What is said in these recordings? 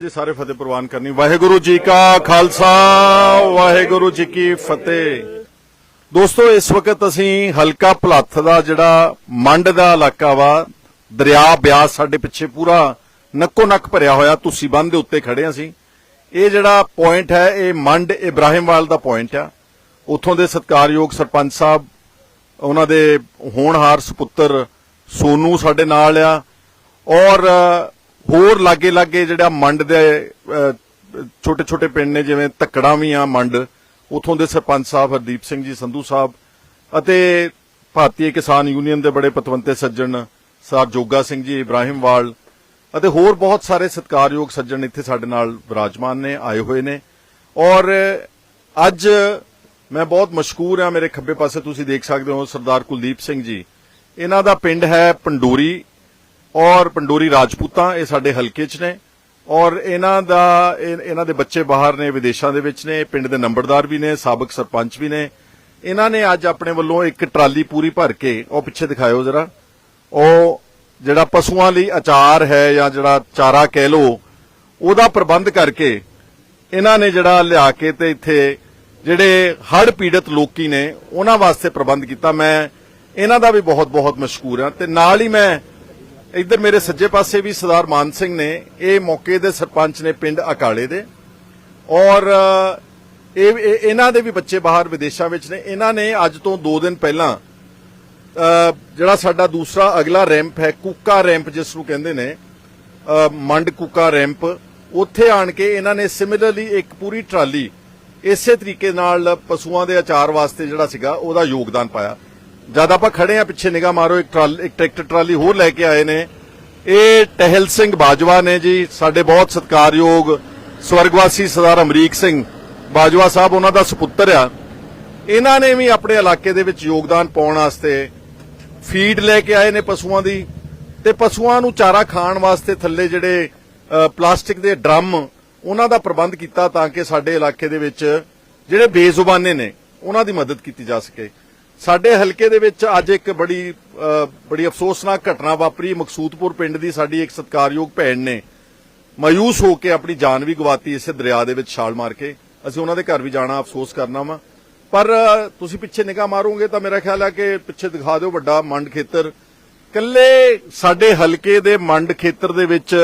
ਜੀ ਸਾਰੇ ਫਤਿਹ ਪ੍ਰਵਾਨ ਕਰਨੀ। ਵਾਹਿਗੁਰੂ ਜੀ ਕਾ ਖਾਲਸਾ, ਵਾਹਿਗੁਰੂ ਜੀ ਕੀ ਫਤਿਹ। ਦੋਸਤੋ, ਇਸ ਵਕਤ ਅਸੀਂ ਹਲਕਾ ਭਲੱਥ ਦਾ ਜਿਹੜਾ ਮੰਡ ਦਾ ਇਲਾਕਾ ਵਾ, ਦਰਿਆ ਬਿਆਸ ਸਾਡੇ ਪਿੱਛੇ ਪੂਰਾ ਨੱਕੋ ਨੱਕ ਭਰਿਆ ਹੋਇਆ, ਤੁਸੀਂ ਬੰਦ ਦੇ ਉੱਤੇ ਖੜੇ ਹਾਂ ਅਸੀਂ। ਇਹ ਜਿਹੜਾ ਪੁਆਇੰਟ ਹੈ, ਇਹ ਮੰਡ ਇਬਰਾਹਿਮਵਾਲ ਦਾ ਪੁਆਇੰਟ ਆ। ਉੱਥੋਂ ਦੇ ਸਤਕਾਰਯੋਗ ਸਰਪੰਚ ਸਾਹਿਬ, ਉਹਨਾਂ ਦੇ ਹੋਣਹਾਰ ਸੁਪੁੱਤਰ ਸੋਨੂ ਸਾਡੇ ਨਾਲ ਆ। ਔਰ ਹੋਰ ਲਾਗੇ ਲਾਗੇ ਜਿਹੜਾ ਮੰਡ ਦੇ ਛੋਟੇ ਛੋਟੇ ਪਿੰਡ ਨੇ ਜਿਵੇਂ ਤੱਕੜਾ ਵੀ ਆ ਮੰਡ, ਉਥੋਂ ਦੇ ਸਰਪੰਚ ਸਾਹਿਬ ਹਰਦੀਪ ਸਿੰਘ ਜੀ, ਸੰਧੂ ਸਾਹਿਬ ਅਤੇ ਭਾਰਤੀ ਕਿਸਾਨ ਯੂਨੀਅਨ ਦੇ ਬੜੇ ਪਤਵੰਤੇ ਸੱਜਣ ਸਰ ਜੋਗਾ ਸਿੰਘ ਜੀ ਇਬਰਾਹਿਮਵਾਲ ਅਤੇ ਹੋਰ ਬਹੁਤ ਸਾਰੇ ਸਤਿਕਾਰਯੋਗ ਸੱਜਣ ਇੱਥੇ ਸਾਡੇ ਨਾਲ ਵਿਰਾਜਮਾਨ ਨੇ, ਆਏ ਹੋਏ ਨੇ। ਔਰ ਅੱਜ ਮੈਂ ਬਹੁਤ ਮਸ਼ਕੂਰ ਹਾਂ, ਮੇਰੇ ਖੱਬੇ ਪਾਸੇ ਤੁਸੀਂ ਦੇਖ ਸਕਦੇ ਹੋ ਸਰਦਾਰ ਕੁਲਦੀਪ ਸਿੰਘ ਜੀ। ਇਹਨਾਂ ਦਾ ਪਿੰਡ ਹੈ ਪੰਡੋਰੀ ਔਰ ਪੰਡੋਰੀ ਰਾਜਪੂਤਾਂ, ਇਹ ਸਾਡੇ ਹਲਕੇ 'ਚ ਨੇ। ਔਰ ਇਹਨਾਂ ਦਾ, ਇਹ- ਇਹਨਾਂ ਦੇ ਬੱਚੇ ਬਾਹਰ ਨੇ, ਵਿਦੇਸ਼ਾਂ ਦੇ ਵਿੱਚ ਨੇ, ਪਿੰਡ ਦੇ ਨੰਬਰਦਾਰ ਵੀ ਨੇ, ਸਾਬਕ ਸਰਪੰਚ ਵੀ ਨੇ। ਇਹਨਾਂ ਨੇ ਅੱਜ ਆਪਣੇ ਵੱਲੋਂ ਇੱਕ ਟਰਾਲੀ ਪੂਰੀ ਭਰ ਕੇ, ਉਹ ਪਿੱਛੇ ਦਿਖਾਇਓ ਜਰਾ। ਉਹ ਜਿਹੜਾ ਪਸ਼ੂਆਂ ਲਈ ਅਚਾਰ ਹੈ ਜਾਂ ਜਿਹੜਾ ਚਾਰਾ ਕਹਿ ਲੋ ਉਹਦਾ ਪ੍ਰਬੰਧ ਕਰਕੇ ਇਹਨਾਂ ਨੇ ਜਿਹੜਾ ਲਿਆ ਕੇ ਤੇ ਇੱਥੇ ਜਿਹੜੇ ਹੜ ਪੀੜਤ ਲੋਕੀ ਨੇ, ਉਹਨਾਂ ਵਾਸਤੇ ਪ੍ਰਬੰਧ ਕੀਤਾ। ਮੈਂ, ਇਹਨਾਂ ਦਾ ਵੀ ਬਹੁਤ ਬਹੁਤ ਮਸ਼ਕੂਰ ਹਾਂ ਤੇ ਨਾਲ ਹੀ ਮੈਂ ਇੱਧਰ ਮੇਰੇ ਸੱਜੇ ਪਾਸੇ ਵੀ ਸਰਦਾਰ ਮਾਨ ਸਿੰਘ ਨੇ ਇਹ ਮੌਕੇ ਦੇ ਸਰਪੰਚ ਨੇ ਪਿੰਡ ਅਕਾਲੇ ਦੇ। ਔਰ ਅ, ਇਹ ਇਹਨਾਂ ਦੇ ਵੀ ਬੱਚੇ ਬਾਹਰ ਵਿਦੇਸ਼ਾਂ ਵਿੱਚ ਨੇ। ਇਹਨਾਂ ਨੇ ਅੱਜ ਤੋਂ 2 ਦਿਨ ਪਹਿਲਾਂ ਜਿਹੜਾ ਸਾਡਾ ਦੂਸਰਾ ਅਗਲਾ ਰੈਂਪ ਹੈ ਕੁੱਕਾ ਰੈਂਪ ਜਿਸ ਨੂੰ ਕਹਿੰਦੇ ਨੇ ਮੰਡ ਕੁੱਕਾ ਰੈਂਪ ਉੱਥੇ ਆਣ ਕੇ ਇਹਨਾਂ ਨੇ ਸਿਮਿਲਰਲੀ ਇੱਕ ਪੂਰੀ ਟਰਾਲੀ ਇਸੇ ਤਰੀਕੇ ਨਾਲ ਪਸ਼ੂਆਂ ਦੇ ਆਚਾਰ ਵਾਸਤੇ ਜਿਹੜਾ ਸੀਗਾ ਉਹਦਾ ਯੋਗਦਾਨ ਪਾਇਆ। ਜਦ ਆਪਾਂ ਖੜੇ ਆ, ਪਿੱਛੇ ਨਿਗਾਹ ਮਾਰੋ, ਇੱਕ ਟਰਾਲੀ, ਇੱਕ ਟਰੈਕਟਰ ਟਰਾਲੀ ਹੋਰ ਲੈ ਕੇ ਆਏ ਨੇ। ਇਹ ਟਹਿਲ ਸਿੰਘ ਬਾਜਵਾ ਨੇ ਜੀ, ਸਾਡੇ ਬਹੁਤ ਸਤਿਕਾਰਯੋਗ ਸਵਰਗਵਾਸੀ ਸਰਦਾਰ ਅਮਰੀਕ ਸਿੰਘ ਬਾਜਵਾ ਸਾਹਿਬ, ਉਹਨਾਂ ਦਾ ਸੁਪੁੱਤਰ ਆ। ਇਹਨਾਂ ਨੇ ਵੀ ਆਪਣੇ ਇਲਾਕੇ ਦੇ ਵਿੱਚ ਯੋਗਦਾਨ ਪਾਉਣ ਵਾਸਤੇ ਫੀਡ ਲੈ ਕੇ ਆਏ ਨੇ ਪਸ਼ੂਆਂ ਦੀ। ਤੇ ਪਸ਼ੂਆਂ ਨੂੰ ਚਾਰਾ ਖਾਣ ਵਾਸਤੇ ਥੱਲੇ ਜਿਹੜੇ ਪਲਾਸਟਿਕ ਦੇ ਡਰਮ, ਉਹਨਾਂ ਦਾ ਪ੍ਰਬੰਧ ਕੀਤਾ ਤਾਂ ਕਿ ਸਾਡੇ ਇਲਾਕੇ ਦੇ ਵਿੱਚ ਜਿਹੜੇ ਬੇਜ਼ੁਬਾਨੇ ਨੇ, ਉਹਨਾਂ ਦੀ ਮਦਦ ਕੀਤੀ ਜਾ ਸਕੇ। ਸਾਡੇ ਹਲਕੇ ਦੇ ਵਿੱਚ ਅੱਜ ਇੱਕ ਬੜੀ ਬੜੀ ਅਫਸੋਸਨਾਕ ਘਟਨਾ ਵਾਪਰੀ। ਮਕਸੂਦਪੁਰ ਪਿੰਡ ਦੀ ਸਾਡੀ ਇੱਕ ਸਤਿਕਾਰਯੋਗ ਭੈਣ ਨੇ ਮਾਯੂਸ ਹੋ ਕੇ ਆਪਣੀ ਜਾਨ ਵੀ ਗਵਾਤੀ ਇਸੇ ਦਰਿਆ ਦੇ ਵਿੱਚ ਛਾਲ ਮਾਰ ਕੇ। ਅਸੀਂ ਉਹਨਾਂ ਦੇ ਘਰ ਵੀ ਜਾਣਾ ਅਫਸੋਸ ਕਰਨਾ ਵਾ। ਪਰ ਤੁਸੀਂ ਪਿੱਛੇ ਨਿਗਾਹ ਮਾਰੋਗੇ ਤਾਂ ਮੇਰਾ ਖਿਆਲ ਹੈ ਕਿ ਪਿੱਛੇ ਦਿਖਾ ਦਿਓ ਵੱਡਾ ਮੰਡ ਖੇਤਰ। ਕੱਲੇ ਸਾਡੇ ਹਲਕੇ ਦੇ ਮੰਡ ਖੇਤਰ ਦੇ ਵਿੱਚ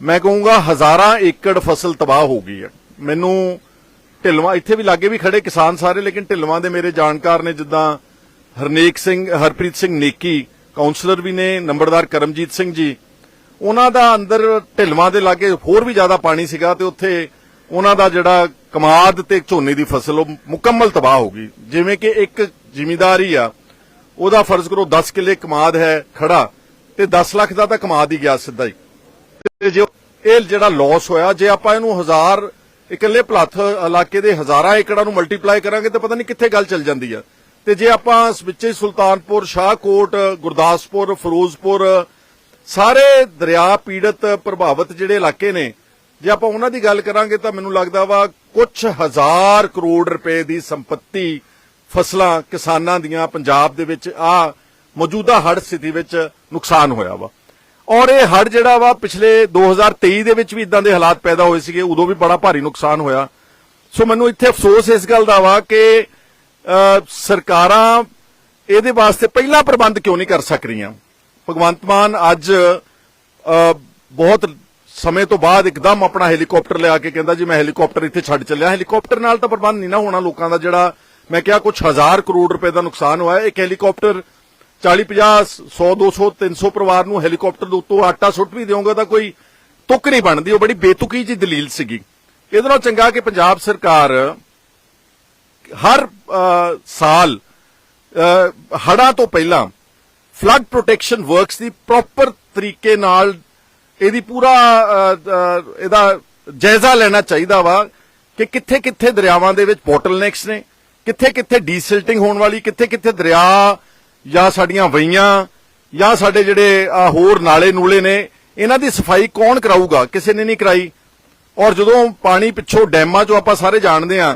ਮੈਂ ਕਹੂੰਗਾ ਹਜ਼ਾਰਾਂ ਏਕੜ ਫਸਲ ਤਬਾਹ ਹੋ ਗਈ ਹੈ। ਮੈਨੂੰ ਢਿਲਵਾਂ ਇੱਥੇ ਵੀ ਲਾਗੇ ਵੀ ਖੜੇ ਕਿਸਾਨ ਸਾਰੇ, ਲੇਕਿਨ ਢਿਲਵਾਂ ਦੇ ਮੇਰੇ ਜਾਣਕਾਰ ਨੇ ਜਿੱਦਾਂ ਹਰਨੇਕ ਸਿੰਘ, ਹਰਪ੍ਰੀਤ ਸਿੰਘ ਨੇਕੀ ਕਾਉਂਸਲਰ ਵੀ ਨੇ, ਨੰਬਰਦਾਰ ਕਰਮਜੀਤ ਸਿੰਘ ਜੀ, ਉਹਨਾਂ ਦਾ ਅੰਦਰ ਢਿਲਵਾਂ ਦੇ ਲਾਗੇ ਹੋਰ ਵੀ ਜ਼ਿਆਦਾ ਪਾਣੀ ਸੀਗਾ ਤੇ ਉੱਥੇ ਉਹਨਾਂ ਦਾ ਜਿਹੜਾ ਕਮਾਦ ਤੇ ਝੋਨੇ ਦੀ ਫਸਲ, ਉਹ ਮੁਕੰਮਲ ਤਬਾਹ ਹੋ ਗਈ। ਜਿਵੇਂ ਕਿ ਇੱਕ ਜਿਮੀਦਾਰੀ ਆ, ਉਹਦਾ ਫਰਜ਼ ਕਰੋ 10 ਕਿੱਲੇ ਕਮਾਦ ਹੈ, ਖੜਾ, ਤੇ 10 ਲੱਖ ਦਾ ਤਾਂ ਕਮਾਦ ਹੀ ਗਿਆ ਸਿੱਧਾ ਹੀ। ਤੇ ਜੇ ਇਹ ਜਿਹੜਾ ਲਾਸ ਹੋਇਆ, ਜੇ ਆਪਾਂ ਇਹਨੂੰ ਹਜ਼ਾਰ ਇਕੱਲੇ ਭਲੱਥ ਇਲਾਕੇ ਦੇ ਹਜ਼ਾਰਾਂ ਏਕੜਾਂ ਨੂੰ ਮਲਟੀਪਲਾਈ ਕਰਾਂਗੇ ਤਾਂ ਪਤਾ ਨਹੀਂ ਕਿੱਥੇ ਗੱਲ ਚੱਲ ਜਾਂਦੀ ਆ। ਤੇ ਜੇ ਆਪਾਂ ਇਸ ਸੁਲਤਾਨਪੁਰ, ਸ਼ਾਹਕੋਟ, ਗੁਰਦਾਸਪੁਰ, ਫਿਰੋਜ਼ਪੁਰ, ਸਾਰੇ ਦਰਿਆ ਪੀੜਤ ਪ੍ਰਭਾਵਿਤ ਜਿਹੜੇ ਇਲਾਕੇ ਨੇ, ਜੇ ਆਪਾਂ ਉਹਨਾਂ ਦੀ ਗੱਲ ਕਰਾਂਗੇ ਤਾਂ ਮੈਨੂੰ ਲੱਗਦਾ ਵਾ ਕੁਝ ਹਜ਼ਾਰ ਕਰੋੜ ਰੁਪਏ ਦੀ ਸੰਪਤੀ ਫਸਲਾਂ ਕਿਸਾਨਾਂ ਦੀਆਂ ਪੰਜਾਬ ਦੇ ਵਿੱਚ ਆ ਮੌਜੂਦਾ ਹੜ੍ਹ ਸਥਿਤੀ ਵਿੱਚ ਨੁਕਸਾਨ ਹੋਇਆ ਵਾ। ਔਰ ਇਹ ਹੜ ਜਿਹੜਾ ਵਾ ਪਿਛਲੇ 2023 ਦੇ ਵਿੱਚ ਵੀ ਇਦਾਂ ਦੇ ਹਾਲਾਤ ਪੈਦਾ ਹੋਏ ਸੀਗੇ, ਉਦੋਂ ਵੀ ਬੜਾ ਭਾਰੀ ਨੁਕਸਾਨ ਹੋਇਆ। ਸੋ ਮੈਨੂੰ ਇੱਥੇ ਅਫਸੋਸ ਇਸ ਗੱਲ ਦਾ ਵਾ ਕਿ ਸਰਕਾਰਾਂ ਇਹਦੇ ਵਾਸਤੇ ਪਹਿਲਾਂ ਪ੍ਰਬੰਧ ਕਿਉਂ ਨਹੀਂ ਕਰ ਸਕ ਰਹੀਆਂ? ਭਗਵੰਤ ਮਾਨ ਅੱਜ ਬਹੁਤ ਸਮੇਂ ਤੋਂ ਬਾਅਦ ਇੱਕਦਮ ਆਪਣਾ ਹੈਲੀਕਾਪਟਰ ਲਿਆ ਕੇ ਕਹਿੰਦਾ ਜੀ ਮੈਂ ਹੈਲੀਕਾਪਟਰ ਇੱਥੇ ਛੱਡ ਚੱਲਿਆ। ਹੈਲੀਕਾਪਟਰ ਨਾਲ ਤਾਂ ਪ੍ਰਬੰਧ ਨਹੀਂ ਨਾ ਹੋਣਾ ਲੋਕਾਂ ਦਾ ਜਿਹੜਾ, ਮੈਂ ਕਿਹਾ ਕੁਝ ਹਜ਼ਾਰ ਕਰੋੜ ਰੁਪਏ ਦਾ ਨੁਕਸਾਨ ਹੋਇਆ। ਇੱਕ ਹੈਲੀਕਾਪਟਰ 40 50 100 200 300 ਪਰਿਵਾਰ ਨੂੰ ਹੈਲੀਕਾਪਟਰ ਦੇ ਉੱਤੋਂ ਆਟਾ ਸੁੱਟ ਵੀ ਦਿਓਗੇ ਤਾਂ ਕੋਈ ਤੁੱਕ ਨਹੀਂ ਬਣਦੀ, ਉਹ ਬੜੀ ਬੇਤੁਕੀ ਜੀ ਦਲੀਲ ਸੀਗੀ। ਇਹਦੇ ਨਾਲ ਚੰਗਾ ਕਿ ਪੰਜਾਬ ਸਰਕਾਰ ਹਰ ਸਾਲ ਹੜਾਂ ਤੋਂ ਪਹਿਲਾਂ ਫਲੱਡ ਪ੍ਰੋਟੈਕਸ਼ਨ ਵਰਕਸ ਦੀ ਪ੍ਰੋਪਰ ਤਰੀਕੇ ਨਾਲ ਇਹਦੀ ਪੂਰਾ ਇਹਦਾ ਜਾਇਜ਼ਾ ਲੈਣਾ ਚਾਹੀਦਾ ਵਾ ਕਿ ਕਿੱਥੇ ਕਿੱਥੇ ਦਰਿਆਵਾਂ ਦੇ ਵਿੱਚ ਬੋਟਲਨੈਕਸ ਨੇ ਕਿੱਥੇ ਕਿੱਥੇ ਡੀਸਿਲਟਿੰਗ ਹੋਣ ਵਾਲੀ ਕਿੱਥੇ ਕਿੱਥੇ ਦਰਿਆ ਜਾਂ ਸਾਡੀਆਂ ਵਈਆਂ ਜਾਂ ਸਾਡੇ ਜਿਹੜੇ ਹੋਰ ਨਾਲੇ ਨੂਲੇ ਨੇ, ਇਹਨਾਂ ਦੀ ਸਫ਼ਾਈ ਕੌਣ ਕਰਾਊਗਾ? ਕਿਸੇ ਨੇ ਨਹੀਂ ਕਰਾਈ। ਔਰ ਜਦੋਂ ਪਾਣੀ ਪਿੱਛੋਂ ਡੈਮਾਂ 'ਚੋਂ ਆਪਾਂ ਸਾਰੇ ਜਾਣਦੇ ਆ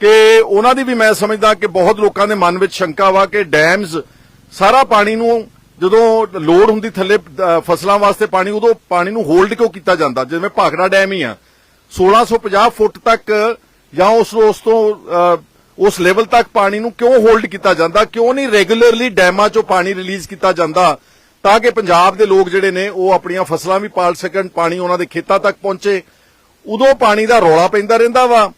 ਕਿ ਉਹਨਾਂ ਦੀ ਵੀ ਮੈਂ ਸਮਝਦਾ ਕਿ ਬਹੁਤ ਲੋਕਾਂ ਦੇ ਮਨ ਵਿੱਚ ਸ਼ੰਕਾ ਵਾ ਕਿ ਡੈਮਸ ਸਾਰਾ ਪਾਣੀ ਨੂੰ ਜਦੋਂ ਲੋੜ ਹੁੰਦੀ ਥੱਲੇ ਫਸਲਾਂ ਵਾਸਤੇ ਪਾਣੀ, ਉਦੋਂ ਪਾਣੀ ਨੂੰ ਹੋਲਡ ਕਿਉਂ ਕੀਤਾ ਜਾਂਦਾ? ਜਿਵੇਂ ਭਾਖੜਾ ਡੈਮ ਹੀ ਆ। 1650 ਫੁੱਟ ਤੱਕ ਜਾਂ ਉਸ ਉਸ ਤੋਂ ਉਸ ਲੈਵਲ ਤੱਕ ਪਾਣੀ ਨੂੰ ਕਿਉਂ ਹੋਲਡ ਕੀਤਾ ਜਾਂਦਾ? ਕਿਉਂ ਨਹੀਂ ਰੈਗੂਲਰਲੀ ਡੈਮਾਂ ਚੋਂ ਪਾਣੀ ਰਿਲੀਜ਼ ਕੀਤਾ ਜਾਂਦਾ ਤਾਂ ਕਿ ਪੰਜਾਬ ਦੇ ਲੋਕ ਜਿਹੜੇ ਨੇ ਉਹ ਆਪਣੀਆਂ ਫਸਲਾਂ ਵੀ ਪਾਲ ਸਕਣ, ਪਾਣੀ ਉਹਨਾਂ ਦੇ ਖੇਤਾਂ ਤੱਕ ਪਹੁੰਚੇ। ਉਦੋਂ ਪਾਣੀ ਦਾ ਰੌਲਾ ਪੈਂਦਾ ਰਹਿੰਦਾ ਵਾ।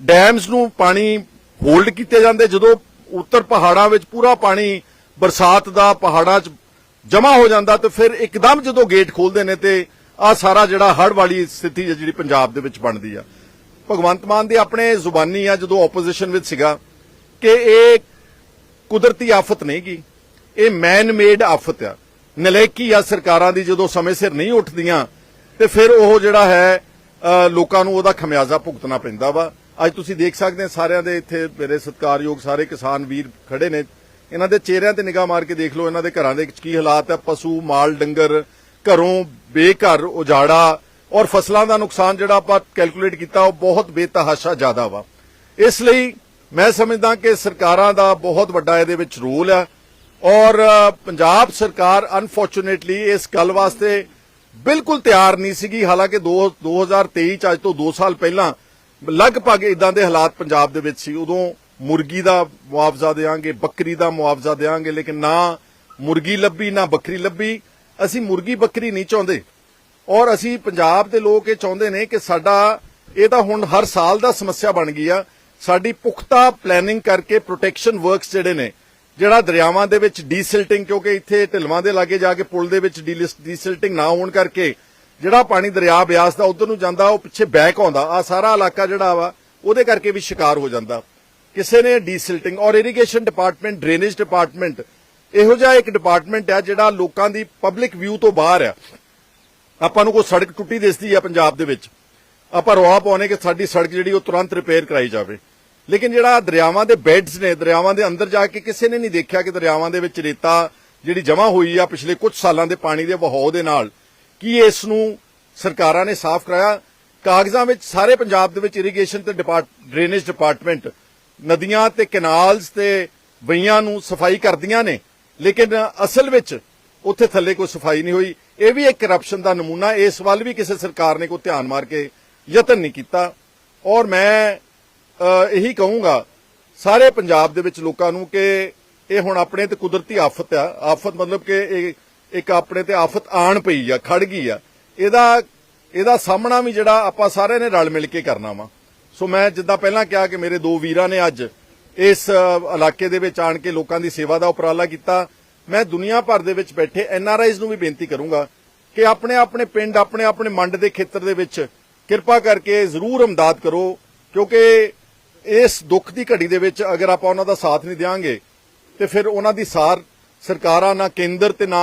ਡੈਮਸ ਨੂੰ ਪਾਣੀ ਹੋਲਡ ਕੀਤੇ ਜਾਂਦੇ। ਜਦੋਂ ਉੱਤਰ ਪਹਾੜਾਂ ਵਿੱਚ ਪੂਰਾ ਪਾਣੀ ਬਰਸਾਤ ਦਾ ਪਹਾੜਾਂ 'ਚ ਜਮਾ ਹੋ ਜਾਂਦਾ ਤੇ ਫਿਰ ਇੱਕਦਮ ਜਦੋਂ ਗੇਟ ਖੋਲਦੇ ਨੇ ਤੇ ਆ ਸਾਰਾ ਜਿਹੜਾ ਹੜ ਵਾਲੀ ਸਥਿਤੀ ਜਿਹੜੀ ਪੰਜਾਬ ਦੇ ਵਿੱਚ ਬਣਦੀ ਆ। ਭਗਵੰਤ ਮਾਨ ਦੀ ਆਪਣੇ ਜ਼ੁਬਾਨੀ ਆ, ਜਦੋਂ ਆਪੋਜੀਸ਼ਨ ਵਿੱਚ ਸੀਗਾ, ਕਿ ਇਹ ਕੁਦਰਤੀ ਆਫਤ ਨਹੀਂ ਗੀ। ਇਹ ਮੈਨ ਮੇਡ ਆਫਤ ਆ। ਨਲੇਕੀ ਆ ਸਰਕਾਰਾਂ ਦੀ, ਜਦੋਂ ਸਮੇਂ ਸਿਰ ਨਹੀਂ ਉੱਠਦੀਆਂ, ਤੇ ਫਿਰ ਉਹ ਜਿਹੜਾ ਹੈ ਲੋਕਾਂ ਨੂੰ ਉਹਦਾ ਖਮਿਆਜ਼ਾ ਭੁਗਤਣਾ ਪੈਂਦਾ ਵਾ। ਅੱਜ ਤੁਸੀਂ ਦੇਖ ਸਕਦੇ ਸਾਰਿਆਂ ਦੇ ਇੱਥੇ ਮੇਰੇ ਸਤਿਕਾਰਯੋਗ ਸਾਰੇ ਕਿਸਾਨ ਵੀਰ ਖੜੇ ਨੇ। ਇਹਨਾਂ ਦੇ ਚਿਹਰਿਆਂ ਤੇ ਨਿਗਾਹ ਮਾਰ ਕੇ ਦੇਖ ਲਓ, ਇਹਨਾਂ ਦੇ ਘਰਾਂ ਦੇ ਕੀ ਹਾਲਾਤ ਹੈ ਪਸ਼ੂ, ਮਾਲ, ਡੰਗਰ, ਘਰੋਂ ਬੇਘਰ, ਉਜਾੜਾ ਔਰ ਫਸਲਾਂ ਦਾ ਨੁਕਸਾਨ ਜਿਹੜਾ ਆਪਾਂ ਕੈਲਕੂਲੇਟ ਕੀਤਾ, ਉਹ ਬਹੁਤ ਬੇਤਹਾਸ਼ਾ ਜ਼ਿਆਦਾ ਵਾ। ਇਸ ਲਈ ਮੈਂ ਸਮਝਦਾ ਕਿ ਸਰਕਾਰਾਂ ਦਾ ਬਹੁਤ ਵੱਡਾ ਇਹਦੇ ਵਿੱਚ ਰੋਲ ਆ। ਔਰ ਪੰਜਾਬ ਸਰਕਾਰ ਅਨਫੋਰਚੂਨੇਟਲੀ ਇਸ ਗੱਲ ਵਾਸਤੇ ਬਿਲਕੁਲ ਤਿਆਰ ਨਹੀਂ ਸੀਗੀ। ਹਾਲਾਂਕਿ ਦੋ- 2023 ਚ ਅੱਜ ਤੋਂ 2 ਸਾਲ ਪਹਿਲਾਂ ਲਗਭਗ ਇਦਾਂ ਦੇ ਹਾਲਾਤ ਪੰਜਾਬ ਦੇ ਵਿੱਚ ਸੀ। ਉਦੋਂ ਮੁਰਗੀ ਦਾ ਮੁਆਵਜ਼ਾ ਦੇਾਂਗੇ ਬੱਕਰੀ ਦਾ ਮੁਆਵਜ਼ਾ ਦੇਾਂਗੇ ਲੇਕਿਨ ਨਾ ਮੁਰਗੀ ਲੱਭੀ, ਨਾ ਬੱਕਰੀ ਲੱਭੀ। ਅਸੀਂ ਮੁਰਗੀ ਬੱਕਰੀ ਨਹੀਂ ਚਾਹੁੰਦੇ। ਔਰ ਅਸੀਂ ਪੰਜਾਬ ਦੇ ਲੋਕ ਇਹ ਚਾਹੁੰਦੇ ਨੇ ਕਿ ਸਾਡਾ, ਇਹ ਤਾਂ ਹੁਣ ਹਰ ਸਾਲ ਦਾ ਸਮੱਸਿਆ ਬਣ ਗਈ ਆ। ਸਾਡੀ ਪੁਖਤਾ ਪਲੈਨਿੰਗ ਕਰਕੇ ਪ੍ਰੋਟੈਕਸ਼ਨ ਵਰਕਸ ਜਿਹੜੇ ਨੇ, ਜਿਹੜਾ ਦਰਿਆਵਾਂ ਦੇ ਵਿੱਚ ਡੀਸਿਲਟਿੰਗ ਕਿਉਂਕਿ ਇੱਥੇ ਢਿਲਵਾਂ ਦੇ ਲਾਗੇ ਜਾ ਕੇ ਪੁਲ ਦੇ ਵਿੱਚ ਡੀਸਿਲਟਿੰਗ ਨਾ ਹੋਣ ਕਰਕੇ ਜਿਹੜਾ ਪਾਣੀ ਦਰਿਆ ਬਿਆਸ ਦਾ ਉਧਰ ਨੂੰ ਜਾਂਦਾ, ਉਹ ਪਿੱਛੇ ਬੈਕ ਆਉਂਦਾ, ਆ ਸਾਰਾ ਇਲਾਕਾ ਜਿਹੜਾ ਵਾ, ਉਹਦੇ ਕਰਕੇ ਵੀ ਸ਼ਿਕਾਰ ਹੋ ਜਾਂਦਾ। ਕਿਸੇ ਨੇ ਡੀਸਿਲਟਿੰਗ ਔਰ ਇਰੀਗੇਸ਼ਨ ਡਿਪਾਰਟਮੈਂਟ ਡਰੇਨੇਜ ਡਿਪਾਰਟਮੈਂਟ ਇਹੋ ਜਿਹਾ ਇੱਕ ਡਿਪਾਰਟਮੈਂਟ ਆ ਜਿਹੜਾ ਲੋਕਾਂ ਦੀ ਪਬਲਿਕ ਵਿਊ ਤੋਂ ਬਾਹਰ ਆ। ਆਪਾਂ ਨੂੰ ਕੋਈ ਸੜਕ ਟੁੱਟੀ ਦਿਸਦੀ ਹੈ ਪੰਜਾਬ ਦੇ ਵਿੱਚ। ਆਪਾਂ ਰੌਲਾ ਪਾਉਨੇ ਕਿ ਸਾਡੀ ਸੜਕ ਜਿਹੜੀ ਉਹ ਤੁਰੰਤ ਰਿਪੇਅਰ ਕਰਾਈ ਜਾਵੇ। ਲੇਕਿਨ ਜਿਹੜਾ ਦਰਿਆਵਾਂ ਦੇ ਬੈੱਡਸ ਨੇ, ਦਰਿਆਵਾਂ ਦੇ ਅੰਦਰ ਜਾ ਕੇ ਕਿਸੇ ਨੇ ਨਹੀਂ ਦੇਖਿਆ ਕਿ ਦਰਿਆਵਾਂ ਦੇ ਵਿੱਚ ਰੇਤਾ ਜਿਹੜੀ ਜਮ੍ਹਾਂ ਹੋਈ ਆ ਪਿਛਲੇ ਕੁਝ ਸਾਲਾਂ ਦੇ ਪਾਣੀ ਦੇ ਵਹਾਅ ਦੇ ਨਾਲ। ਕੀ ਇਸ ਨੂੰ ਸਰਕਾਰਾਂ ਨੇ ਸਾਫ਼ ਕਰਾਇਆ? ਕਾਗਜ਼ਾਂ ਵਿੱਚ ਸਾਰੇ ਪੰਜਾਬ ਦੇ ਵਿੱਚ ਇਰੀਗੇਸ਼ਨ ਤੇ ਡਰੇਨੇਜ ਡਿਪਾਰਟਮੈਂਟ ਨਦੀਆਂ ਤੇ ਕੈਨਾਲਸ ਤੇ ਵਈਆਂ ਨੂੰ ਸਫ਼ਾਈ ਕਰਦੀਆਂ ਨੇ। ਲੇਕਿਨ ਅਸਲ ਵਿੱਚ ਉੱਥੇ ਥੱਲੇ ਕੋਈ ਸਫ਼ਾਈ ਨਹੀਂ ਹੋਈ। ਇਹ ਵੀ ਇੱਕ ਕਰਪਸ਼ਨ ਦਾ ਨਮੂਨਾ। ਇਸ ਵੱਲ ਵੀ ਕਿਸੇ ਸਰਕਾਰ ਨੇ ਕੋਈ ਧਿਆਨ ਮਾਰ ਕੇ ਯਤਨ ਨਹੀਂ ਕੀਤਾ। ਔਰ ਮੈਂ ਇਹੀ ਕਹੂੰਗਾ ਸਾਰੇ ਪੰਜਾਬ ਦੇ ਵਿੱਚ ਲੋਕਾਂ ਨੂੰ ਕਿ ਇਹ ਹੁਣ ਆਪਣੇ ਤੇ ਕੁਦਰਤੀ ਆਫਤ ਆ। ਆਫਤ ਮਤਲਬ ਕਿ ਇਹ ਇੱਕ ਆਪਣੇ ਤੇ ਆਫਤ ਆਣ ਪਈ ਆ ਖੜ ਗਈ ਆ। ਇਹਦਾ ਇਹਦਾ ਸਾਹਮਣਾ ਵੀ ਜਿਹੜਾ ਆਪਾਂ ਸਾਰਿਆਂ ਨੇ ਰਲ ਮਿਲ ਕੇ ਕਰਨਾ ਵਾ। ਸੋ ਮੈਂ ਜਿੱਦਾਂ ਪਹਿਲਾਂ ਕਿਹਾ ਕਿ ਮੇਰੇ ਦੋ ਵੀਰਾਂ ਨੇ ਅੱਜ ਇਸ ਇਲਾਕੇ ਦੇ ਵਿੱਚ ਆਣ ਕੇ ਲੋਕਾਂ ਦੀ ਸੇਵਾ ਦਾ ਉਪਰਾਲਾ ਕੀਤਾ। ਮੈਂ ਦੁਨੀਆ ਭਰ ਦੇ ਵਿੱਚ ਬੈਠੇ ਐਨ ਆਰ ਆਈਜ਼ ਨੂੰ ਵੀ ਬੇਨਤੀ ਕਰੂੰਗਾ ਕਿ ਆਪਣੇ ਆਪਣੇ ਪਿੰਡ, ਆਪਣੇ ਆਪਣੇ ਮੰਡ ਦੇ ਖੇਤਰ ਦੇ ਵਿੱਚ ਕਿਰਪਾ ਕਰਕੇ ਜ਼ਰੂਰ ਇਮਦਾਦ ਕਰੋ, ਕਿਉਂਕਿ ਇਸ ਦੁੱਖ ਦੀ ਘੜੀ ਦੇ ਵਿੱਚ ਅਗਰ ਆਪਾਂ ਉਹਨਾਂ ਦਾ ਸਾਥ ਨਹੀਂ ਦਿਆਂਗੇ, ਤੇ ਫਿਰ ਉਹਨਾਂ ਦੀ ਸਾਰ ਸਰਕਾਰਾਂ ਨਾ ਕੇਂਦਰ ਤੇ ਨਾ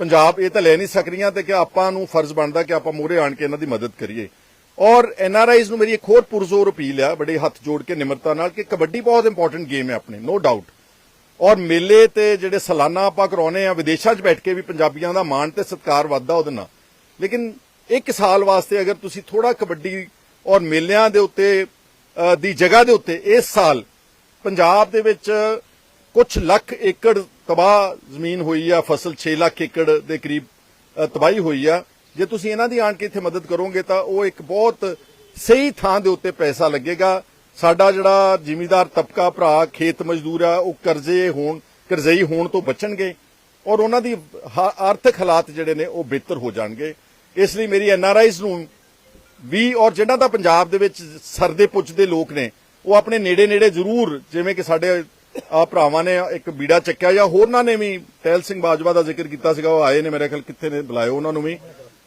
ਪੰਜਾਬ, ਇਹ ਤਾਂ ਲੈ ਨਹੀਂ ਸਕਦੀਆਂ ਤੇ ਕਿ ਆਪਾਂ ਨੂੰ ਫਰਜ਼ ਬਣਦਾ ਕਿ ਆਪਾਂ ਮੂਹਰੇ ਆਣ ਕੇ ਇਹਨਾਂ ਦੀ ਮਦਦ ਕਰੀਏ। ਔਰ ਐਨ ਆਰ ਆਈਜ਼ ਨੂੰ ਮੇਰੀ ਇੱਕ ਹੋਰ ਪੁਰਜ਼ੋਰ ਅਪੀਲ ਆ, ਬੜੇ ਹੱਥ ਜੋੜ ਕੇ, ਨਿਮਰਤਾ ਨਾਲ, ਕਿ ਕਬੱਡੀ ਬਹੁਤ ਇੰਪੋਰਟੈਂਟ ਗੇਮ ਹੈ ਆਪਣੇ ਨੋ ਡਾਊਟ ਔਰ ਮੇਲੇ ਤੇ ਜਿਹੜੇ ਸਾਲਾਨਾ ਆਪਾਂ ਕਰਾਉਨੇ ਆ ਵਿਦੇਸ਼ਾਂ 'ਚ ਬੈਠ ਕੇ ਵੀ ਪੰਜਾਬੀਆਂ ਦਾ ਮਾਣ ਤੇ ਸਤਿਕਾਰ ਵੱਧਦਾ ਉਹਦੇ ਨਾਲ। ਲੇਕਿਨ ਇੱਕ ਸਾਲ ਵਾਸਤੇ ਅਗਰ ਤੁਸੀਂ ਥੋੜਾ ਕਬੱਡੀ ਔਰ ਮੇਲਿਆਂ ਦੇ ਉੱਤੇ ਦੀ ਜਗ੍ਹਾ ਦੇ ਉੱਤੇ ਇਸ ਸਾਲ ਪੰਜਾਬ ਦੇ ਵਿੱਚ ਕੁਝ ਲੱਖ ਏਕੜ ਤਬਾਹ ਜ਼ਮੀਨ ਹੋਈ ਆ, ਫਸਲ 6 ਲੱਖ ਏਕੜ ਦੇ ਕਰੀਬ ਤਬਾਹੀ ਹੋਈ ਆ। ਜੇ ਤੁਸੀਂ ਇਹਨਾਂ ਦੀ ਆਣ ਕੇ ਇੱਥੇ ਮਦਦ ਕਰੋਗੇ ਤਾਂ ਉਹ ਇੱਕ ਬਹੁਤ ਸਹੀ ਥਾਂ ਦੇ ਉੱਤੇ ਪੈਸਾ ਲੱਗੇਗਾ। ਸਾਡਾ ਜਿਹੜਾ ਜ਼ਿਮੀਦਾਰ ਤਬਕਾ ਭਰਾ, ਖੇਤ ਮਜ਼ਦੂਰ ਆ, ਉਹ ਕਰਜ਼ੇ ਹੋਣ, ਕਰਜ਼ਈ ਹੋਣ ਤੋਂ ਬਚਣਗੇ ਔਰ ਉਹਨਾਂ ਦੀ ਆਰਥਿਕ ਹਾਲਾਤ ਜਿਹੜੇ ਨੇ ਉਹ ਬਿਹਤਰ ਹੋ ਜਾਣਗੇ। ਇਸ ਲਈ ਮੇਰੀ ਐਨ ਆਰ ਆਈਜ਼ ਨੂੰ ਵੀ ਔਰ ਜਿਹਨਾਂ ਦਾ ਪੰਜਾਬ ਦੇ ਵਿੱਚ ਸਰਦੇ ਪੁੱਜਦੇ ਲੋਕ ਨੇ, ਉਹ ਆਪਣੇ ਨੇੜੇ ਨੇੜੇ ਜ਼ਰੂਰ ਜਿਵੇਂ ਕਿ ਸਾਡੇ ਭਰਾਵਾਂ ਨੇ ਇੱਕ ਬੀੜਾ ਚੱਕਿਆ ਜਾਂ ਹੋਰਨਾਂ ਨੇ ਵੀ ਟਹਿਲ ਸਿੰਘ ਬਾਜਵਾ ਦਾ ਜ਼ਿਕਰ ਕੀਤਾ ਸੀਗਾ, ਉਹ ਆਏ ਨੇ ਮੇਰੇ ਖਿਆਲ ਕਿੱਥੇ ਨੇ, ਬੁਲਾਇਓ ਉਹਨਾਂ ਨੂੰ ਵੀ।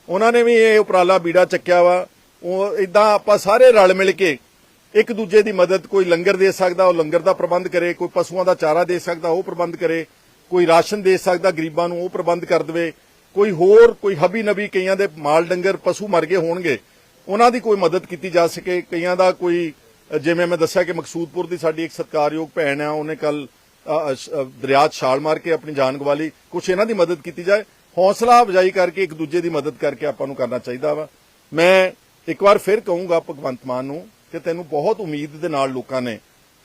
ਉਹਨਾਂ ਨੇ ਵੀ ਇਹ ਉਪਰਾਲਾ ਬੀੜਾ ਚੱਕਿਆ ਵਾ। ਉਹ ਇਦਾਂ ਆਪਾਂ ਸਾਰੇ ਰਲ ਮਿਲ ਕੇ ਇੱਕ ਦੂਜੇ ਦੀ ਮਦਦ, ਕੋਈ ਲੰਗਰ ਦੇ ਸਕਦਾ, ਉਹ ਲੰਗਰ ਦਾ ਪ੍ਰਬੰਧ ਕਰੇ, ਕੋਈ ਪਸ਼ੂਆਂ ਦਾ ਚਾਰਾ ਦੇ ਸਕਦਾ, ਉਹ ਪ੍ਰਬੰਧ ਕਰੇ, ਕੋਈ ਰਾਸ਼ਨ ਦੇ ਸਕਦਾ, ਗਰੀਬਾਂ ਨੂੰ ਉਹ ਪ੍ਰਬੰਧ ਕਰ ਦੇਵੇ, ਕੋਈ ਹੋਰ, ਕੋਈ ਹਬੀ ਨਬੀ ਕਈਆਂ ਦੇ ਮਾਲ ਡੰਗਰ ਪਸ਼ੂ ਮਰ ਗਏ ਹੋਣਗੇ, ਉਹਨਾਂ ਦੀ ਕੋਈ ਮਦਦ ਕੀਤੀ ਜਾ ਸਕੇ, ਕਈਆਂ ਦਾ ਕੋਈ ਜਿਵੇਂ ਮੈਂ ਦੱਸਿਆ ਕਿ ਮਕਸੂਦਪੁਰ ਦੀ ਸਾਡੀ ਇੱਕ ਸਤਿਕਾਰਯੋਗ ਭੈਣ ਆ, ਉਹਨੇ ਕੱਲ ਦਰਿਆ 'ਚ ਛਾਲ ਮਾਰ ਕੇ ਆਪਣੀ ਜਾਨ ਗਵਾ ਲਈ, ਕੁਛ ਇਹਨਾਂ ਦੀ ਮਦਦ ਕੀਤੀ ਜਾਏ, ਹੌਸਲਾ ਅਫਜ਼ਾਈ ਕਰਕੇ ਇੱਕ ਦੂਜੇ ਦੀ ਮਦਦ ਕਰਕੇ ਆਪਾਂ ਨੂੰ ਕਰਨਾ ਚਾਹੀਦਾ ਵਾ। ਮੈਂ ਇੱਕ ਵਾਰ ਫਿਰ ਕਹੂੰਗਾ ਭਗਵੰਤ ਮਾਨ ਨੂੰ ਕਿ ਤੈਨੂੰ ਬਹੁਤ ਉਮੀਦ ਦੇ ਨਾਲ ਲੋਕਾਂ ਨੇ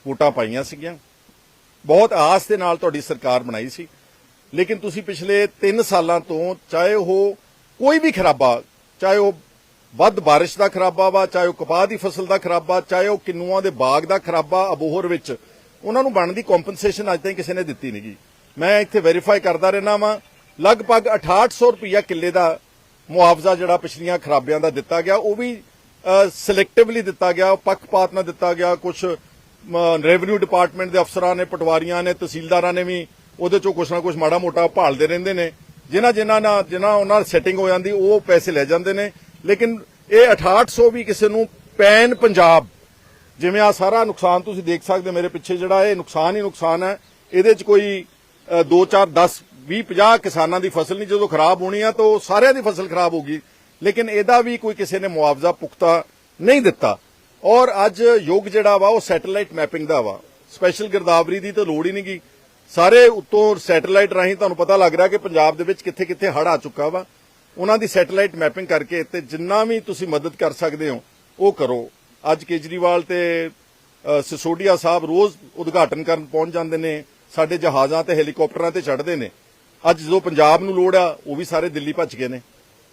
ਵੋਟਾਂ ਪਾਈਆਂ ਸੀਗੀਆਂ। ਬਹੁਤ ਆਸ ਦੇ ਨਾਲ ਤੁਹਾਡੀ ਸਰਕਾਰ ਬਣਾਈ ਸੀ। ਲੇਕਿਨ ਤੁਸੀਂ ਪਿਛਲੇ 3 ਸਾਲਾਂ ਤੋਂ ਚਾਹੇ ਉਹ ਕੋਈ ਵੀ ਖਰਾਬਾ, ਚਾਹੇ ਉਹ ਵੱਧ ਬਾਰਿਸ਼ ਦਾ ਖਰਾਬਾ ਵਾ, ਚਾਹੇ ਉਹ ਕਪਾਹ ਦੀ ਫਸਲ ਦਾ ਖਰਾਬਾ, ਚਾਹੇ ਉਹ ਕਿੰਨੂਆਂ ਦੇ ਬਾਗ ਦਾ ਖਰਾਬਾ, ਅਬੋਹਰ ਵਿੱਚ ਉਹਨਾਂ ਨੂੰ ਬਣਦੀ ਕੰਪਨਸੇਸ਼ਨ ਅੱਜ ਤਾਈਂ ਕਿਸੇ ਨੇ ਦਿੱਤੀ ਨਹੀਂਗੀ ਮੈਂ ਇੱਥੇ ਵੈਰੀਫਾਈ ਕਰਦਾ ਰਹਿਣਾ ਵਾਂ, ਲਗਭਗ 6800 ਰੁਪਈਆ ਕਿੱਲੇ ਦਾ ਮੁਆਵਜ਼ਾ ਜਿਹੜਾ ਪਿਛਲੀਆਂ ਖਰਾਬਿਆਂ ਦਾ ਦਿੱਤਾ ਗਿਆ, ਉਹ ਵੀ ਸਿਲੈਕਟਿਵਲੀ ਦਿੱਤਾ ਗਿਆ, ਪੱਖਪਾਤ ਨਾਲ ਦਿੱਤਾ ਗਿਆ ਕੁਝ ਰੈਵਨਿਊ ਡਿਪਾਰਟਮੈਂਟ ਦੇ ਅਫਸਰਾਂ ਨੇ, ਪਟਵਾਰੀਆਂ ਨੇ, ਤਹਿਸੀਲਦਾਰਾਂ ਨੇ ਵੀ ਉਹਦੇ ਚੋਂ ਕੁਛ ਨਾ ਕੁਛ ਮਾੜਾ ਮੋਟਾ ਭਾਲਦੇ ਰਹਿੰਦੇ ਨੇ। ਜਿਨ੍ਹਾਂ ਜਿਨ੍ਹਾਂ ਨਾਲ, ਜਿਨ੍ਹਾਂ ਉਹਨਾਂ ਨਾਲ ਸੈਟਿੰਗ ਹੋ ਜਾਂਦੀ, ਉਹ ਪੈਸੇ ਲੈ ਜਾਂਦੇ ਨੇ। ਲੇਕਿਨ ਇਹ 6800 ਵੀ ਕਿਸੇ ਨੂੰ ਪੈਨ ਪੰਜਾਬ। ਜਿਵੇਂ ਆ ਸਾਰਾ ਨੁਕਸਾਨ ਤੁਸੀਂ ਦੇਖ ਸਕਦੇ ਹੋ ਮੇਰੇ ਪਿੱਛੇ ਜਿਹੜਾ ਇਹ ਨੁਕਸਾਨ ਹੀ ਨੁਕਸਾਨ ਹੈ। ਇਹਦੇ ਚ ਕੋਈ 2 4 10 20 50 ਕਿਸਾਨਾਂ ਦੀ ਫਸਲ ਨਹੀਂ। ਜਦੋਂ ਖਰਾਬ ਹੋਣੀ ਆ ਤਾਂ ਉਹ ਸਾਰਿਆਂ ਦੀ ਫਸਲ ਖਰਾਬ ਹੋਗੀ ਲੇਕਿਨ ਇਹਦਾ ਵੀ ਕੋਈ ਕਿਸੇ ਨੇ ਮੁਆਵਜ਼ਾ ਪੁਖਤਾ ਨਹੀਂ ਦਿੱਤਾ। ਔਰ ਅੱਜ ਯੁੱਗ ਜਿਹੜਾ ਵਾ, ਉਹ ਸੈਟੇਲਾਈਟ ਮੈਪਿੰਗ ਦਾ ਵਾ। ਸਪੈਸ਼ਲ ਗਿਰਦਾਵਰੀ ਦੀ ਤਾਂ ਲੋੜ ਹੀ ਨਹੀਂ ਨਹੀਂਗੀ ਸਾਰੇ ਉਤੋਂ ਸੈਟੇਲਾਈਟ ਰਾਹੀਂ ਤੁਹਾਨੂੰ ਪਤਾ ਲੱਗ ਰਿਹਾ ਕਿ ਪੰਜਾਬ ਦੇ ਵਿੱਚ ਕਿੱਥੇ ਕਿੱਥੇ ਹੜ ਆ ਚੁੱਕਾ ਵਾ। ਉਹਨਾਂ ਦੀ ਸੈਟੇਲਾਈਟ ਮੈਪਿੰਗ ਕਰਕੇ ਤੇ ਜਿੰਨਾ ਵੀ ਤੁਸੀਂ ਮਦਦ ਕਰ ਸਕਦੇ ਹੋ, ਉਹ ਕਰੋ। ਅੱਜ ਕੇਜਰੀਵਾਲ ਤੇ ਸਿਸੋਡੀਆ ਸਾਹਿਬ ਰੋਜ਼ ਉਦਘਾਟਨ ਕਰਨ ਪਹੁੰਚ ਜਾਂਦੇ ਨੇ। ਸਾਡੇ ਜਹਾਜ਼ਾਂ ਤੇ ਹੈਲੀਕਾਪਟਰਾਂ ਤੇ ਚੜ੍ਹਦੇ ਨੇ। ਅੱਜ ਜਦੋਂ ਪੰਜਾਬ ਨੂੰ ਲੋੜ ਆ, ਉਹ ਵੀ ਸਾਰੇ ਦਿੱਲੀ ਭੱਜ ਗਏ ਨੇ।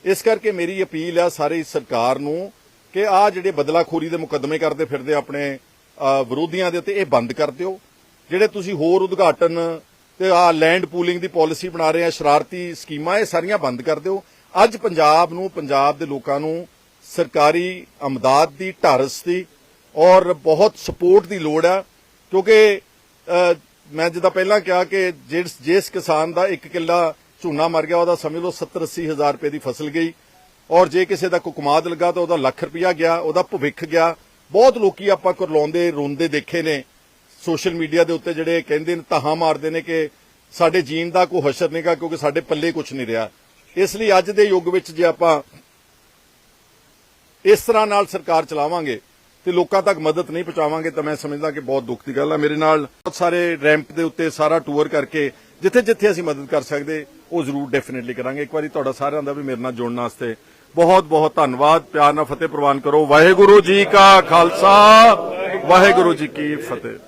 ਇਸ ਕਰਕੇ ਮੇਰੀ ਅਪੀਲ ਆ ਸਾਰੀ ਸਰਕਾਰ ਨੂੰ ਕਿ ਆ ਜਿਹੜੇ ਬਦਲਾਖੋਰੀ ਦੇ ਮੁਕੱਦਮੇ ਕਰਦੇ ਫਿਰਦੇ ਆਪਣੇ ਵਿਰੋਧੀਆਂ ਦੇ ਉੱਤੇ, ਇਹ ਬੰਦ ਕਰ ਦਿਓ। ਜਿਹੜੇ ਤੁਸੀਂ ਹੋਰ ਉਦਘਾਟਨ ਤੇ ਆ ਲੈਂਡ ਪੂਲਿੰਗ ਦੀ ਪਾਲਿਸੀ ਬਣਾ ਰਹੇ ਆ, ਸ਼ਰਾਰਤੀ ਸਕੀਮਾਂ, ਇਹ ਸਾਰੀਆਂ ਬੰਦ ਕਰ ਦਿਓ। ਅੱਜ ਪੰਜਾਬ ਨੂੰ, ਪੰਜਾਬ ਦੇ ਲੋਕਾਂ ਨੂੰ ਸਰਕਾਰੀ ਅਮਦਾਦ ਦੀ, ਢਾਰਸ ਦੀ ਔਰ ਬਹੁਤ ਸਪੋਰਟ ਦੀ ਲੋੜ ਆ, ਕਿਉਂਕਿ ਮੈਂ ਜਿੱਦਾਂ ਪਹਿਲਾਂ ਕਿਹਾ ਕਿ ਜਿਸ ਜਿਸ ਕਿਸਾਨ ਦਾ ਇੱਕ ਕਿੱਲਾ ਝੋਨਾ ਮਰ ਗਿਆ, ਉਹਦਾ ਸਮਝ ਲਓ 70 80 ਹਜ਼ਾਰ ਰੁਪਏ ਦੀ ਫਸਲ ਗਈ। ਔਰ ਜੇ ਕਿਸੇ ਦਾ ਕੁਕਮਾਦ ਲੱਗਾ ਤਾਂ ਉਹਦਾ ਲੱਖ ਰੁਪਇਆ ਗਿਆ, ਉਹਦਾ ਭਵਿੱਖ ਗਿਆ। ਬਹੁਤ ਲੋਕੀ ਆਪਾਂ ਕਰਲਾਉਂਦੇ, ਰੋਂਦੇ ਦੇਖੇ ਨੇ ਸੋਸ਼ਲ ਮੀਡੀਆ ਦੇ ਉੱਤੇ ਜਿਹੜੇ ਕਹਿੰਦੇ ਨੇ ਤਾਹਾਂ ਮਾਰਦੇ ਨੇ ਕਿ ਸਾਡੇ ਜੀਣ ਦਾ ਕੋਈ ਹਸ਼ਰ ਨਹੀਂਗਾ ਕਿਉਂਕਿ ਸਾਡੇ ਪੱਲੇ ਕੁਝ ਨਹੀਂ ਰਿਹਾ। ਇਸ ਲਈ ਅੱਜ ਦੇ ਯੁੱਗ ਵਿੱਚ ਜੇ ਆਪਾਂ ਇਸ ਤਰ੍ਹਾਂ ਨਾਲ ਸਰਕਾਰ ਚਲਾਵਾਂਗੇ ਤੇ ਲੋਕਾਂ ਤੱਕ ਮਦਦ ਨਹੀਂ ਪਹੁੰਚਾਵਾਂਗੇ ਤਾਂ ਮੈਂ ਸਮਝਦਾ ਕਿ ਬਹੁਤ ਦੁੱਖ ਦੀ ਗੱਲ ਹੈ ਮੇਰੇ ਨਾਲ ਬਹੁਤ ਸਾਰੇ ਰੈਂਪ ਦੇ ਉੱਤੇ ਸਾਰਾ ਟੂਰ ਕਰਕੇ ਜਿੱਥੇ ਜਿੱਥੇ ਅਸੀਂ ਮਦਦ ਕਰ ਸਕਦੇ ਉਹ ਜ਼ਰੂਰ ਡੈਫੀਨਿਟਲੀ ਕਰਾਂਗੇ। ਇੱਕ ਵਾਰੀ ਤੁਹਾਡਾ ਸਾਰਿਆਂ ਦਾ ਵੀ ਮੇਰੇ ਨਾਲ ਜੁੜਨ ਵਾਸਤੇ ਬਹੁਤ ਬਹੁਤ ਧੰਨਵਾਦ, ਪਿਆਰ ਨਾਲ ਫਤਿਹ ਪ੍ਰਵਾਨ ਕਰੋ। ਵਾਹਿਗੁਰੂ ਜੀ ਕਾ ਖਾਲਸਾ, ਵਾਹਿਗੁਰੂ ਜੀ ਕੀ ਫਤਿਹ।